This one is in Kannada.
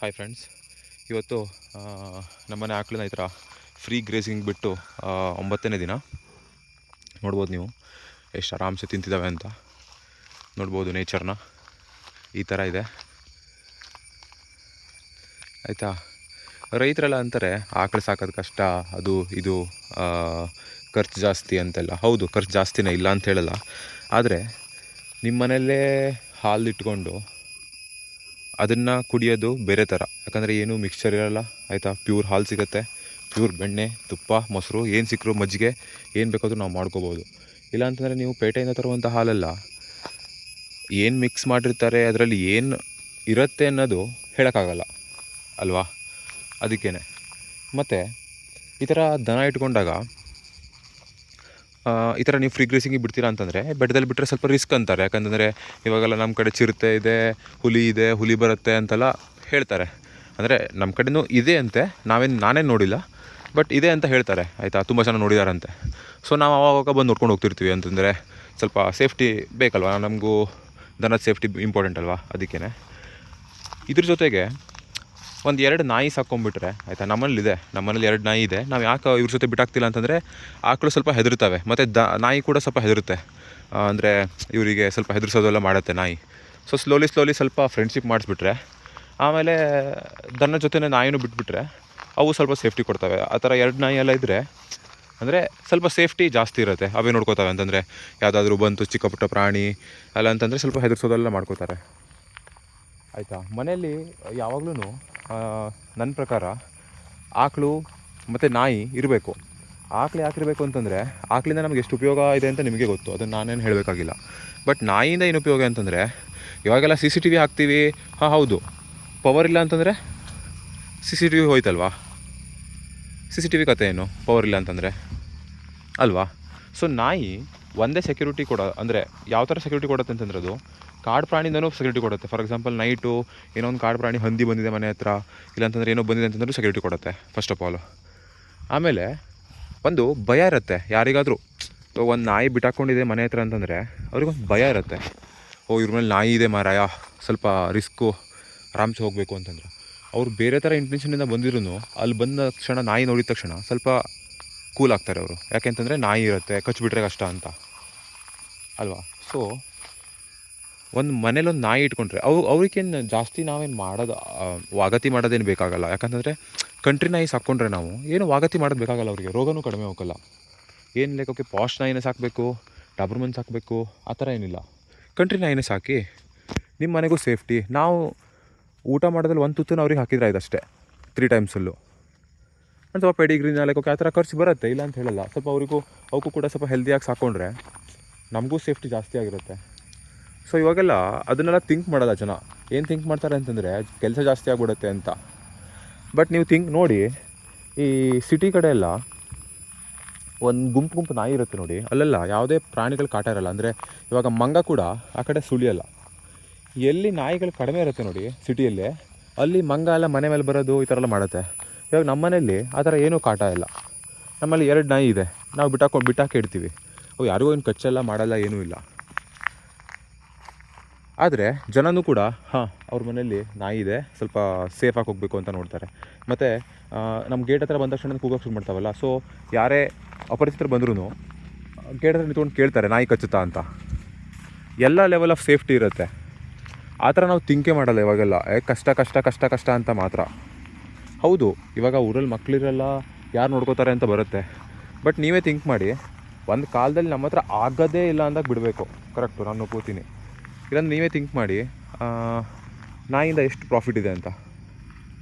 ಹಾಯ್ ಫ್ರೆಂಡ್ಸ್ ಇವತ್ತು ನಮ್ಮನೆ ಆಕಳನ್ನ ಈ ಥರ ಫ್ರೀ ಗ್ರೇಸಿಂಗ್ ಬಿಟ್ಟು ಒಂಬತ್ತನೇ ದಿನ ನೋಡ್ಬೋದು ನೀವು ಎಷ್ಟು ಆರಾಮ್ಸೆ ತಿಂತಿದ್ದಾವೆ ಅಂತ. ನೋಡ್ಬೋದು ನೇಚರ್ನ ಈ ಥರ ಇದೆ. ಆಯಿತಾ? ರೈತರೆಲ್ಲ ಅಂತಾರೆ, ಆಕಳು ಸಾಕೋದು ಕಷ್ಟ, ಅದು, ಇದು ಖರ್ಚು ಜಾಸ್ತಿ ಅಂತೆಲ್ಲ. ಹೌದು, ಖರ್ಚು ಜಾಸ್ತಿನೇ ಇಲ್ಲ ಅಂತ ಹೇಳಲ್ಲ. ಆದರೆ ನಿಮ್ಮ ಮನೆಯಲ್ಲೇ ಹಾಲು ಇಟ್ಕೊಂಡು ಅದನ್ನು ಕುಡಿಯೋದು ಬೇರೆ ಥರ. ಯಾಕಂದರೆ ಏನು ಮಿಕ್ಸ್ಚರ್ ಇರೋಲ್ಲ, ಆಯಿತಾ? ಪ್ಯೂರ್ ಹಾಲು ಸಿಗುತ್ತೆ ಪ್ಯೂರ್ ಬೆಣ್ಣೆ, ತುಪ್ಪ, ಮೊಸರು, ಏನು ಸಿಕ್ಕರು ಮಜ್ಜಿಗೆ, ಏನು ಬೇಕಾದರೂ ನಾವು ಮಾಡ್ಕೋಬೋದು. ಇಲ್ಲ ಅಂತಂದರೆ ನೀವು ಪೇಟೆಯಿಂದ ತರುವಂಥ ಹಾಲೆಲ್ಲ, ಏನು ಮಿಕ್ಸ್ ಮಾಡಿರ್ತಾರೆ, ಅದರಲ್ಲಿ ಏನು ಇರುತ್ತೆ ಅನ್ನೋದು ಹೇಳೋಕ್ಕಾಗಲ್ಲ, ಅಲ್ವಾ? ಅದಕ್ಕೇ ಮತ್ತು, ಈ ಥರ ದನ ಇಟ್ಕೊಂಡಾಗ ಈ ಥರ ನೀವು ಫ್ರೀ ಗ್ರೇಸಿಂಗಿಗೆ ಬಿಡ್ತೀರಾ ಅಂತಂದರೆ ಬೆಟ್ಟದಲ್ಲಿ ಬಿಟ್ಟರೆ ಸ್ವಲ್ಪ ರಿಸ್ಕ್ ಅಂತಾರೆ. ಯಾಕಂತಂದರೆ ಇವಾಗೆಲ್ಲ ನಮ್ಮ ಕಡೆ ಚಿರತೆ ಇದೆ, ಹುಲಿ ಇದೆ, ಹುಲಿ ಬರುತ್ತೆ ಅಂತೆಲ್ಲ ಹೇಳ್ತಾರೆ. ಅಂದರೆ ನಮ್ಮ ಕಡೆನೂ ಇದೆ ಅಂತೆ, ನಾವೇನು ನಾನೇನು ನೋಡಿಲ್ಲ ಬಟ್ ಇದೆ ಅಂತ ಹೇಳ್ತಾರೆ. ಆಯಿತಾ? ತುಂಬ ಜನ ನೋಡಿದಾರಂತೆ. ಸೊ ನಾವು ಅವಾಗ ಬಂದು ನೋಡ್ಕೊಂಡು ಹೋಗ್ತಿರ್ತೀವಿ ಅಂತಂದರೆ ಸ್ವಲ್ಪ ಸೇಫ್ಟಿ ಬೇಕಲ್ವಾ? ನಮಗೂ ದನದ ಸೇಫ್ಟಿ ಇಂಪಾರ್ಟೆಂಟ್ ಅಲ್ವಾ? ಅದಕ್ಕೇ ಇದ್ರ ಜೊತೆಗೆ ಒಂದು ಎರಡು ನಾಯಿ ಸಾಕೊಂಡ್ಬಿಟ್ರೆ, ಆಯಿತಾ? ನಮ್ಮಲ್ಲಿದೆ ನಮ್ಮನೇಲಿ ಎರಡು ನಾಯಿ ಇದೆ. ನಾವು ಯಾಕೆ ಇವ್ರ ಜೊತೆ ಬಿಟ್ಟಾಗ್ತಿಲ್ಲ ಅಂತಂದರೆ, ಆಕಳು ಸ್ವಲ್ಪ ಹೆದರ್ತವೆ ಮತ್ತು ದ, ನಾಯಿ ಕೂಡ ಸ್ವಲ್ಪ ಹೆದರುತ್ತೆ. ಅಂದರೆ ಇವರಿಗೆ ಸ್ವಲ್ಪ ಹೆದರ್ಸೋದೆಲ್ಲ ಮಾಡುತ್ತೆ ನಾಯಿ. ಸೊ ಸ್ಲೋಲಿ ಸ್ಲೋಲಿ ಸ್ವಲ್ಪ ಫ್ರೆಂಡ್ಶಿಪ್ ಮಾಡಿಸ್ಬಿಟ್ರೆ, ಆಮೇಲೆ ದನ ಜೊತೆನೇ ನಾಯಿನೂ ಬಿಟ್ಬಿಟ್ರೆ, ಅವು ಸ್ವಲ್ಪ ಸೇಫ್ಟಿ ಕೊಡ್ತವೆ. ಆ ಥರ ಎರಡು ನಾಯಿ ಎಲ್ಲ ಇದ್ದರೆ ಅಂದರೆ ಸ್ವಲ್ಪ ಸೇಫ್ಟಿ ಜಾಸ್ತಿ ಇರುತ್ತೆ. ಅವೇ ನೋಡ್ಕೋತವೆ ಅಂತಂದರೆ, ಯಾವುದಾದ್ರೂ ಬಂತು ಚಿಕ್ಕ ಪುಟ್ಟ ಪ್ರಾಣಿ ಅಲ್ಲ ಅಂತಂದರೆ ಸ್ವಲ್ಪ ಹೆದರ್ಸೋದೆಲ್ಲ ಮಾಡ್ಕೋತಾರೆ. ಆಯಿತಾ? ಮನೆಯಲ್ಲಿ ಯಾವಾಗಲೂ ನನ್ನ ಪ್ರಕಾರ ಆಕಳು ಮತ್ತು ನಾಯಿ ಇರಬೇಕು. ಆಕಳು ಯಾಕೆ ಇರಬೇಕು ಅಂತಂದರೆ ಆಕಳಿಂದ ನಮ್ಗೆ ಎಷ್ಟು ಉಪಯೋಗ ಇದೆ ಅಂತ ನಿಮಗೆ ಗೊತ್ತು. ಅದನ್ನು ನಾನೇನು ಹೇಳಬೇಕಾಗಿಲ್ಲ. ಬಟ್ ನಾಯಿಯಿಂದ ಏನು ಉಪಯೋಗ ಅಂತಂದರೆ ಇವಾಗೆಲ್ಲ ಸಿ ಸಿ ಟಿ ವಿ ಹಾಕ್ತೀವಿ. ಹಾಂ, ಹೌದು. ಪವರ್ ಇಲ್ಲ ಅಂತಂದರೆ ಸಿ ಸಿ ಟಿ ವಿ ಹೋಯ್ತಲ್ವಾ? ಸಿ ಸಿ ಟಿ ವಿ ಕತೆ ಏನು? ಪವರ್ ಇಲ್ಲ ಅಂತಂದರೆ. ಅಲ್ವಾ? ಸೊ ನಾಯಿ ಒಂದೇ ಸೆಕ್ಯೂರಿಟಿ ಕೊಡೋ ಅಂದರೆ ಯಾವ ಥರ ಸೆಕ್ಯೂರಿಟಿ ಕೊಡುತ್ತೆ ಅಂತಂದ್ರೆ ಅದು ಕಾಡು ಪ್ರಾಣಿಯಿಂದನೂ ಸೆಕ್ಯೂರಿಟಿ ಕೊಡುತ್ತೆ. ಫಾರ್ ಎಕ್ಸಾಂಪಲ್ ನೈಟು ಏನೋ ಒಂದು ಕಾಡು ಪ್ರಾಣಿ ಹಂದಿ ಬಂದಿದೆ ಮನೆ ಹತ್ರ, ಇಲ್ಲಾಂತಂದ್ರೆ ಏನೋ ಬಂದಿದೆ ಅಂತಂದ್ರೂ ಸೆಕ್ಯೂರಿಟಿ ಕೊಡುತ್ತೆ ಫಸ್ಟ್ ಆಫ್ ಆಲ್ ಆಮೇಲೆ ಒಂದು ಭಯ ಇರುತ್ತೆ. ಯಾರಿಗಾದರೂ ಒಂದು ನಾಯಿ ಬಿಟ್ಟಾಕೊಂಡಿದೆ ಮನೆ ಹತ್ರ ಅಂತಂದರೆ ಅವ್ರಿಗೊಂದು ಭಯ ಇರುತ್ತೆ. ಓ, ಇವ್ರ ಮೇಲೆ ನಾಯಿ ಇದೆ ಮಾರಾಯ, ಸ್ವಲ್ಪ ರಿಸ್ಕು ಆರಾಮ್ಸೆ ಹೋಗಬೇಕು ಅಂತಂದ್ರೆ. ಅವ್ರು ಬೇರೆ ಥರ ಇಂಟೆನ್ಷನಿಂದ ಬಂದಿರೂ ಅಲ್ಲಿ ಬಂದ ತಕ್ಷಣ, ನಾಯಿ ನೋಡಿದ ತಕ್ಷಣ ಸ್ವಲ್ಪ ಕೂಲ್ ಆಗ್ತಾರೆ ಅವರು. ಯಾಕೆಂತಂದರೆ ನಾಯಿ ಇರುತ್ತೆ ಕಚ್ಚಿಬಿಟ್ರೆ ಕಷ್ಟ ಅಂತ. ಅಲ್ವಾ? ಸೊ ಒಂದು ಮನೇಲಿ ಒಂದು ನಾಯಿ ಇಟ್ಕೊಂಡ್ರೆ, ಅವು ಅವ್ರಿಗೇನು ಜಾಸ್ತಿ ನಾವೇನು ಮಾಡೋದು ವಾಗತಿ ಮಾಡೋದೇನು ಬೇಕಾಗಲ್ಲ. ಯಾಕಂತಂದರೆ ಕಂಟ್ರಿ ನಾಯಿ ಸಾಕೊಂಡ್ರೆ ನಾವು ಏನು ವಾಗತಿ ಮಾಡೋದು ಬೇಕಾಗಲ್ಲ ಅವರಿಗೆ, ರೋಗನೂ ಕಡಿಮೆ ಹೋಗಲ್ಲ. ಏನು ಲೇಖಕ್ಕೆ ಪಾಶ್ ನಾಯಿನೇ ಸಾಕಬೇಕು ಡಾಬ್ರಮನ್ ಸಾಕಬೇಕು, ಆ ಥರ ಏನಿಲ್ಲ. ಕಂಟ್ರಿ ನಾಯಿನೇ ಸಾಕಿ ನಿಮ್ಮ ಮನೆಗೂ ಸೇಫ್ಟಿ. ನಾವು ಊಟ ಮಾಡೋದ್ರಲ್ಲಿ ಒಂದು ತುತ್ತನ್ನು ಅವ್ರಿಗೆ ಹಾಕಿದ್ರೆ ಆಯ್ತು ಅಷ್ಟೇ ತ್ರೀ ಟೈಮ್ಸಲ್ಲೂ ಒಂದು ಸ್ವಲ್ಪ ಪೆಡಿಗ್ರಿನ ಲೇಖಕ್ಕೆ ಆ ಥರ ಖರ್ಚು ಬರುತ್ತೆ, ಇಲ್ಲ ಅಂತ ಹೇಳಲ್ಲ. ಸ್ವಲ್ಪ ಅವರಿಗೂ ಅವಕ್ಕೂ ಕೂಡ ಸ್ವಲ್ಪ ಹೆಲ್ದಿಯಾಗಿ ಸಾಕೊಂಡ್ರೆ ನಮಗೂ ಸೇಫ್ಟಿ ಜಾಸ್ತಿ ಆಗಿರುತ್ತೆ. ಸೊ ಇವಾಗೆಲ್ಲ ಅದನ್ನೆಲ್ಲ ಥಿಂಕ್ ಮಾಡೋಲ್ಲ ಜನ. ಏನು ಥಿಂಕ್ ಮಾಡ್ತಾರೆ ಅಂತಂದರೆ, ಕೆಲಸ ಜಾಸ್ತಿ ಆಗಿಬಿಡುತ್ತೆ ಅಂತ. ಬಟ್ ನೀವು ಥಿಂಕ್ ನೋಡಿ, ಈ ಸಿಟಿ ಕಡೆ ಎಲ್ಲ ಒಂದು ಗುಂಪು ಗುಂಪು ನಾಯಿ ಇರುತ್ತೆ ನೋಡಿ. ಅಲ್ಲೆಲ್ಲ ಯಾವುದೇ ಪ್ರಾಣಿಗಳು ಕಾಟ ಇರಲ್ಲ. ಅಂದರೆ ಇವಾಗ ಮಂಗ ಕೂಡ ಆ ಕಡೆ ಸುಳಿಯಲ್ಲ. ಎಲ್ಲಿ ನಾಯಿಗಳು ಕಡಿಮೆ ಇರುತ್ತೆ ನೋಡಿ ಸಿಟಿಯಲ್ಲಿ ಅಲ್ಲಿ ಮಂಗ ಎಲ್ಲ ಮನೆ ಮೇಲೆ ಬರೋದು ಈ ಥರ ಎಲ್ಲ ಮಾಡುತ್ತೆ. ಇವಾಗ ನಮ್ಮ ಮನೆಯಲ್ಲಿ ಆ ಥರ ಏನೂ ಕಾಟ ಇಲ್ಲ. ನಮ್ಮಲ್ಲಿ ಎರಡು ನಾಯಿ ಇದೆ. ನಾವು ಬಿಟ್ಟಾಕೊಂಡು ಬಿಟ್ಟಾಕಿಡ್ತೀವಿ ಅವು ಯಾರಿಗೂ ಏನು ಕಚ್ಚಲ್ಲ ಮಾಡಲ್ಲ, ಏನೂ ಇಲ್ಲ. ಆದರೆ ಜನನೂ ಕೂಡ ಹಾಂ. ಅವ್ರ ಮನೆಯಲ್ಲಿ ನಾಯಿ ಇದೆ. ಸ್ವಲ್ಪ ಸೇಫಾಗಿ ಹೋಗಬೇಕು ಅಂತ ನೋಡ್ತಾರೆ. ಮತ್ತು ನಮ್ಮ ಗೇಟ್ ಹತ್ರ ಬಂದ ತಕ್ಷಣ ಕೂಗೋಕೆ ಶುರು ಮಾಡ್ತಾವಲ್ಲ ಸೊ ಯಾರೇ ಅಪರಿಚಿತರು ಬಂದ್ರೂ ಗೇಟ್ ಹತ್ರ ನಿಂತ್ಕೊಂಡು ಕೇಳ್ತಾರೆ ನಾಯಿ ಕಚ್ಚುತ್ತಾ ಅಂತ. ಎಲ್ಲ ಲೆವೆಲ್ ಆಫ್ ಸೇಫ್ಟಿ ಇರುತ್ತೆ. ಆ ಥರ ನಾವು ತಿಂಕೆ ಮಾಡಲ್ಲ ಇವಾಗೆಲ್ಲ. ಏ ಕಷ್ಟ ಕಷ್ಟ ಕಷ್ಟ ಕಷ್ಟ ಅಂತ ಮಾತ್ರ. ಹೌದು ಇವಾಗ ಊರಲ್ಲಿ ಮಕ್ಕಳಿರಲ್ಲ ಯಾರು ನೋಡ್ಕೋತಾರೆ ಅಂತ ಬರುತ್ತೆ. ಬಟ್ ನೀವೇ ಥಿಂಕ್ ಮಾಡಿ ಒಂದು ಕಾಲದಲ್ಲಿ ನಮ್ಮ ಹತ್ರ ಆಗೋದೇ ಇಲ್ಲ ಅಂದಾಗ ಬಿಡಬೇಕು. ಕರೆಕ್ಟು ನಾನು ಒಪ್ಕೋತೀನಿ. ಇಲ್ಲಾಂದ್ರೆ ನೀವೇ ಥಿಂಕ್ ಮಾಡಿ ಆ, ನಾಯಿಯಿಂದ ಎಷ್ಟು ಪ್ರಾಫಿಟ್ ಇದೆ ಅಂತ.